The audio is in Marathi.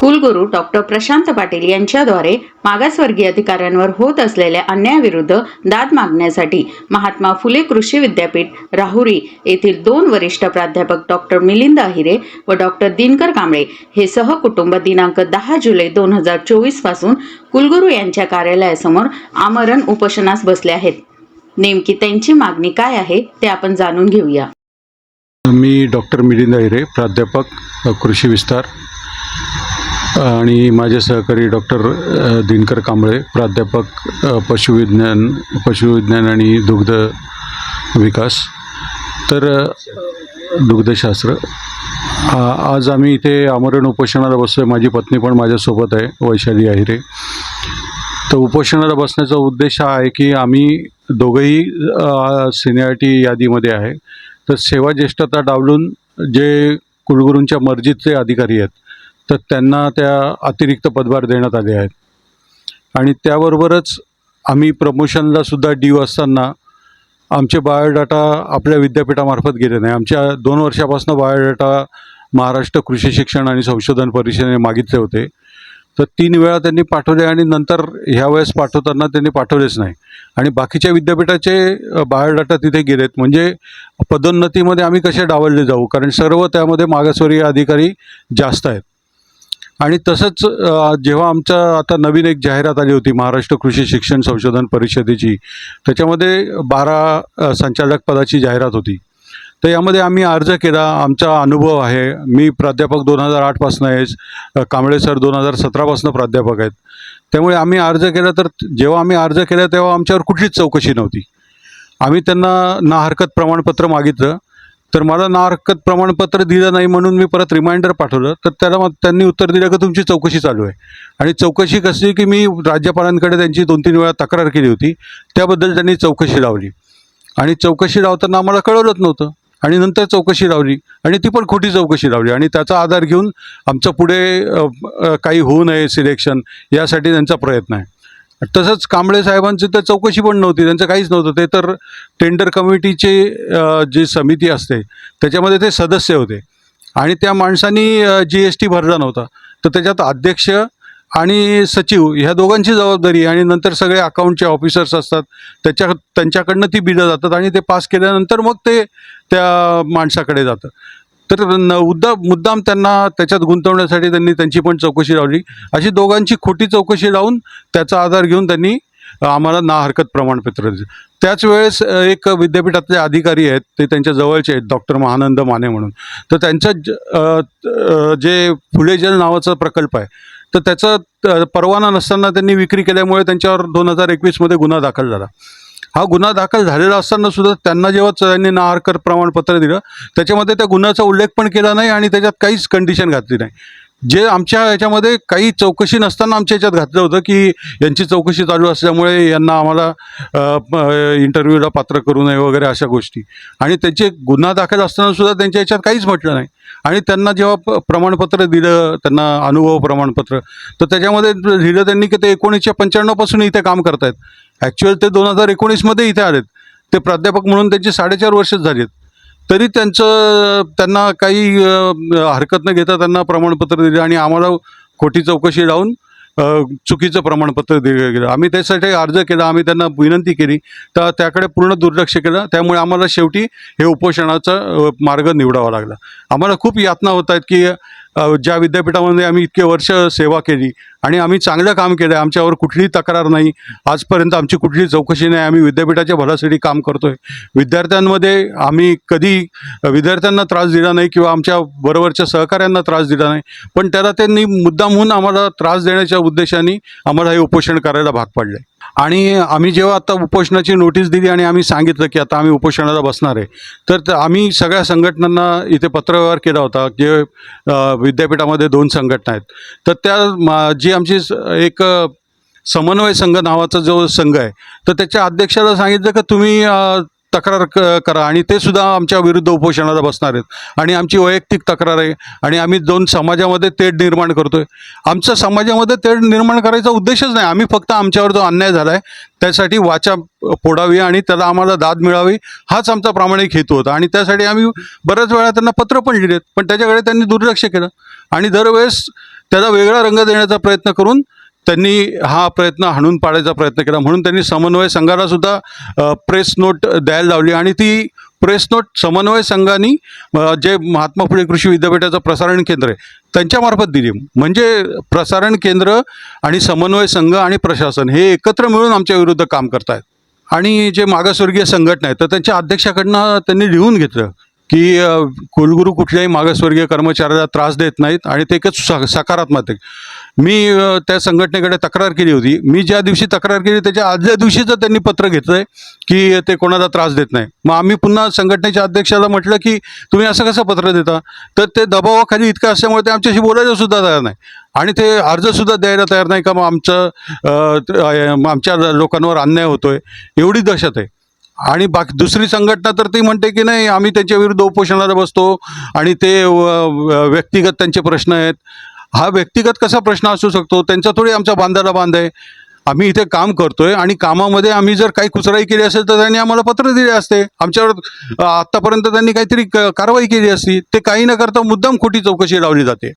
कुलगुरू डॉक्टर प्रशांत पाटील यांच्याद्वारे मागासवर्गीय अधिकाऱ्यांवर होत असलेल्या अन्यायाविरुद्ध दाद मागण्यासाठी महात्मा फुले कृषी विद्यापीठ राहुरी येथील दोन वरिष्ठ प्राध्यापक डॉक्टर मिलिंद अहिरे व डॉक्टर दिनकर कांबळे हे सहकुटुंब दिनांक दहा जुलै दोन हजार चोवीसपासून कुलगुरू यांच्या कार्यालयासमोर आमरण उपोषणास बसले आहेत. नेमकी त्यांची मागणी काय आहे ते आपण जाणून घेऊया. मी डॉक्टर मिलिंद अहिरे प्राध्यापक कृषी विस्तार. आणि माझे सहकारी डॉक्टर दिनकर कांबळे प्राध्यापक पशुविज्ञान पशुविज्ञान आणि दुग्ध विकास. तर दुग्धशास्त्र. आज आम्ही इथे आमरण उपोषणाला बसलो आहे माझी पत्नी पण माझ्यासोबत आहे वैशाली अहिरे तर उपोषणाला बसण्याचा उद्देश हा आहे की आम्ही दोघंही सिनियरिटी यादीमध्ये आहे. तर सेवा ज्येष्ठता डावलून जे कुलगुरूंच्या मर्जीचे अधिकारी आहेत तर त्यांना त्या अतिरिक्त पदभार देण्यात आले आहेत. आणि त्याबरोबरच आम्ही प्रमोशनला सुद्धा ड्यू असताना आमचे बायोडाटा आपल्या विद्यापीठामार्फत गेले नाही. आमच्या दोन वर्षापासून बायोडाटा महाराष्ट्र कृषी शिक्षण आणि संशोधन परिषदेने मागितले होते. तर तीन वेळा त्यांनी पाठवले आणि नंतर ह्या वेळेस पाठवताना त्यांनी पाठवलेच नाही. आणि बाकीच्या विद्यापीठाचे बायोडाटा तिथे गेलेत. म्हणजे पदोन्नतीमध्ये आम्ही कसे डावलले जाऊ? कारण सर्व त्यामध्ये मागासवर्गीय अधिकारी जास्त आहेत. आणि तसंच जेव्हा आमचा आता नवीन एक जाहिरात आली होती महाराष्ट्र कृषी शिक्षण संशोधन परिषदेची त्याच्यामध्ये बारा संचालक पदाची जाहिरात होती. तर यामध्ये आम्ही अर्ज केला आमचा अनुभव आहे. मी प्राध्यापक दोन हजार आठपासून आहेच कांबळे सर दोन हजार सतरापासून प्राध्यापक आहेत. त्यामुळे आम्ही अर्ज केला तर जेव्हा आम्ही अर्ज केला तेव्हा आमच्यावर कुठलीच चौकशी नव्हती. आम्ही त्यांना ना हरकत प्रमाणपत्र मागितलं तर मला ना हरकत प्रमाणपत्र दिलं नाही म्हणून मी परत रिमाइंडर पाठवलं. तर त्याला मग त्यांनी उत्तर दिलं की तुमची चौकशी चालू आहे. आणि चौकशी कशी की मी राज्यपालांकडे त्यांची दोन तीन वेळा तक्रार केली होती. त्याबद्दल त्यांनी चौकशी लावली. आणि चौकशी लावताना आम्हाला कळवलंच नव्हतं. आणि नंतर चौकशी लावली. आणि ती पण खोटी चौकशी लावली. आणि त्याचा आधार घेऊन आमचं पुढे काही होऊ नये सिलेक्शन यासाठी त्यांचा प्रयत्न आहे. तसंच कांबळे साहेबांची तर चौकशी पण नव्हती त्यांचं काहीच नव्हतं. ते तर टेंडर कमिटीचे जी समिती असते त्याच्यामध्ये ते सदस्य होते. आणि त्या माणसांनी जी एस टी भरला नव्हता. तर त्याच्यात अध्यक्ष आणि सचिव ह्या दोघांची जबाबदारी आणि नंतर सगळे अकाउंटचे ऑफिसर्स असतात. त्याच्या त्यांच्याकडनं ती बिलं जातात आणि ते पास केल्यानंतर मग ते त्या माणसाकडे जातं. तर न उद्दा मुद्दाम त्यांना त्याच्यात गुंतवण्यासाठी त्यांनी त्यांची पण चौकशी लावली. अशी दोघांची खोटी चौकशी लावून त्याचा आधार घेऊन त्यांनी आम्हाला ना हरकत प्रमाणपत्र दिलं. त्याच वेळेस एक विद्यापीठातले अधिकारी आहेत ते त्यांच्या जवळचे आहेत डॉक्टर महानंद माने म्हणून. तर त्यांचं ज- जे फुले जल नावाचा प्रकल्प आहे तर त्याचा परवाना नसताना त्यांनी विक्री केल्यामुळे त्यांच्यावर दोन हजार एकवीसमध्ये गुन्हा दाखल झाला. हा गुन्हा दाखल झालेला असताना सुद्धा त्यांना जेव्हा त्यांनी नाहरकर प्रमाणपत्र दिलं त्याच्यामध्ये त्या गुन्ह्याचा उल्लेख पण केला नाही आणि त्याच्यात काहीच कंडिशन घातली नाही. जे आमच्या याच्यामध्ये काही चौकशी नसताना आमच्या याच्यात घातलं होतं की यांची चौकशी चालू असल्यामुळे यांना आम्हाला इंटरव्ह्यूला पात्र करू नये वगैरे अशा गोष्टी. आणि त्यांचे गुन्हा दाखल असताना सुद्धा त्यांच्या याच्यात काहीच म्हटलं नाही. आणि त्यांना जेव्हा प्रमाणपत्र दिलं त्यांना अनुभव प्रमाणपत्र तर त्याच्यामध्ये लिहिलं त्यांनी की ते एकोणीसशे पंच्याण्णवपासून इथे काम करतायत. ॲक्च्युअल ते दोन हजार एकोणीसमध्ये इथे आलेत. ते प्राध्यापक म्हणून त्यांची साडेचार वर्षच झालीत. तरी त्यांचं त्यांना काही हरकत न घेता त्यांना प्रमाणपत्र दिले आणि आम्हाला खोटी चौकशी लावून चुकीचं प्रमाणपत्र दिलं. गेलं आम्ही त्यासाठी अर्ज केला आम्ही त्यांना विनंती केली. तर त्याकडे पूर्ण दुर्लक्ष केलं. त्यामुळे आम्हाला शेवटी हे उपोषणाचा मार्ग निवडावा लागला. आम्हाला खूप यातना होत आहेत की ज्या विद्यापीठामध्ये आम्ही इतके वर्ष सेवा केली आणि आम्ही चांगलं काम केलं आहे आमच्यावर कुठलीही तक्रार नाही. आजपर्यंत आमची कुठली चौकशी नाही आम्ही विद्यापीठाच्या भल्यासाठी काम करतोय. विद्यार्थ्यांमध्ये आम्ही कधी विद्यार्थ्यांना त्रास दिला नाही किंवा आमच्या बरोबरच्या सहकाऱ्यांना त्रास दिला नाही पण त्याला त्यांनी मुद्दामहून आम्हाला त्रास देण्याच्या उद्देशाने आम्हाला हे उपोषण करायला भाग पडले आणि आम्ही जेव्हा आता उपोषणाची नोटीस दिली आणि आम्ही सांगितलं की आता आम्ही उपोषणाला बसणार आहे तर आम्ही सगळ्या संघटनांना इथे पत्रव्यवहार केला होता जे विद्यापीठामध्ये दोन संघटना आहेत. तर त्या मा- जी आमची स- एक समन्वय संघ नावाचा जो संघ आहे तर त्याच्या अध्यक्षाला सांगितलं का तुम्ही तक्रार क करा. आणि ते सुद्धा आमच्या विरुद्ध उपोषणाला बसणार आहेत. आणि आमची वैयक्तिक तक्रार आहे. आणि आम्ही दोन समाजामध्ये तेढ निर्माण करतोय. आमच्या समाजामध्ये तेढ निर्माण करायचा उद्देशच नाही. आम्ही फक्त आमच्यावर जो अन्याय झाला आहे त्यासाठी वाचा फोडावी आणि त्याला आम्हाला दाद मिळावी हाच आमचा प्रामाणिक हेतू होता. आणि त्यासाठी आम्ही बऱ्याच वेळा त्यांना पत्र पण लिहिलेत. पण त्याच्याकडे त्यांनी दुर्लक्ष केलं. आणि दरवेळेस त्याला वेगळा रंग देण्याचा प्रयत्न करून त्यांनी हा प्रयत्न हाणून पाडायचा प्रयत्न केला. म्हणून त्यांनी समन्वय संघाला सुद्धा प्रेस नोट द्यायला लावली आणि ती प्रेस नोट समन्वय संघाने जे महात्मा फुले कृषी विद्यापीठाचं प्रसारण केंद्र आहे त्यांच्यामार्फत दिली. म्हणजे प्रसारण केंद्र आणि समन्वय संघ आणि प्रशासन हे एकत्र मिळून आमच्या विरुद्ध काम करतायत. आणि जे मागासवर्गीय संघटना आहेत तर त्यांच्या अध्यक्षाकडनं त्यांनी लिहून घेतलं. की कुलगुरू कुठल्याही मागासवर्गीय कर्मचाऱ्याला त्रास देत नाहीत आणि ते एकच सा सकारात्मक आहे मी त्या संघटनेकडे तक्रार केली होती. मी ज्या दिवशी तक्रार केली त्याच्या आदल्या दिवशीचं त्यांनी पत्र घेतलं आहे की ते कोणाला त्रास देत नाही. मग आम्ही पुन्हा संघटनेच्या अध्यक्षाला म्हटलं की तुम्ही असं कसं पत्र देता? तर ते दबावाखाली इतकं असल्यामुळे ते आमच्याशी बोलायला सुद्धा तयार नाही. आणि ते अर्जसुद्धा द्यायला तयार नाही का? मग आमचं आमच्या लोकांवर अन्याय होतोय. एवढी दहशत आहे. आणि बाकी दुसरी संघटना तर ती म्हणते की नाही आम्ही त्यांच्या विरुद्ध उपोषणाला बसतो आणि ते व- व्यक्तिगत त्यांचे प्रश्न आहेत. हा व्यक्तिगत कसा प्रश्न असू शकतो? त्यांचा थोडी आमचा बांधाला बांध आहे. आम्ही इथे काम करतोय आणि कामामध्ये आम्ही जर काही कुचराई केली असेल तर त्यांनी आम्हाला पत्र दिले असते. आमच्यावर आत्तापर्यंत त्यांनी काहीतरी क- कारवाई केली असती. ते काही न करता मुद्दाम खोटी चौकशी लावली जाते.